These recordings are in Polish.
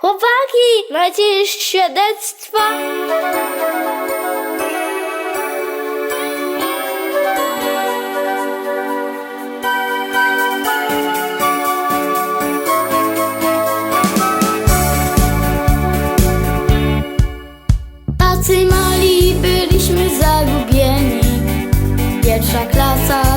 Chłopaki, macie świadectwa? Tacy mali byliśmy zagubieni Pierwsza klasa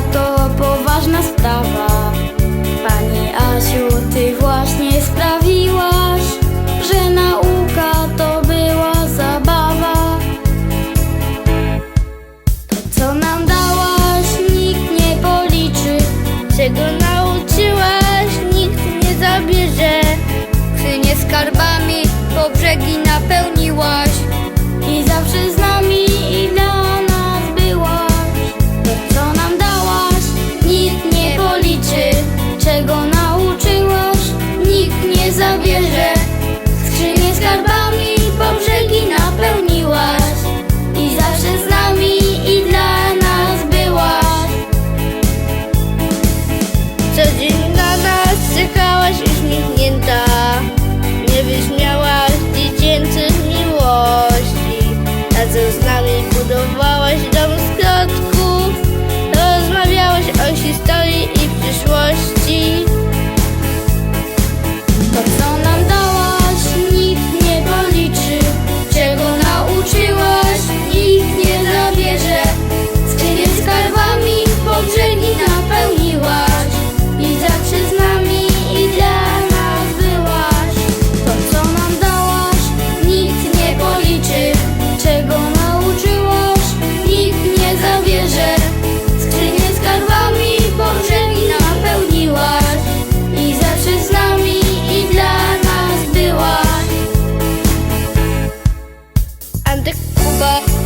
wierzę, skrzynię skarbami.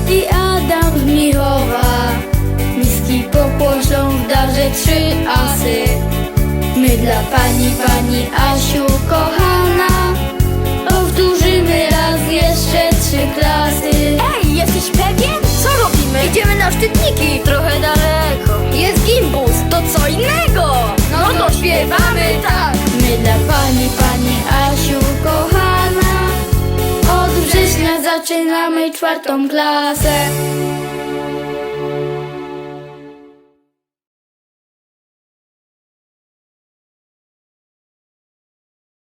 I Adam z Michowa. Miski popłożą w darze trzy asy. My dla pani, pani Asiu kochana Powtórzymy raz jeszcze trzy klasy. Ej, jesteś pewien? Co robimy? Idziemy na szczytniki. Trochę dalej. zaczynamy czwartą klasę.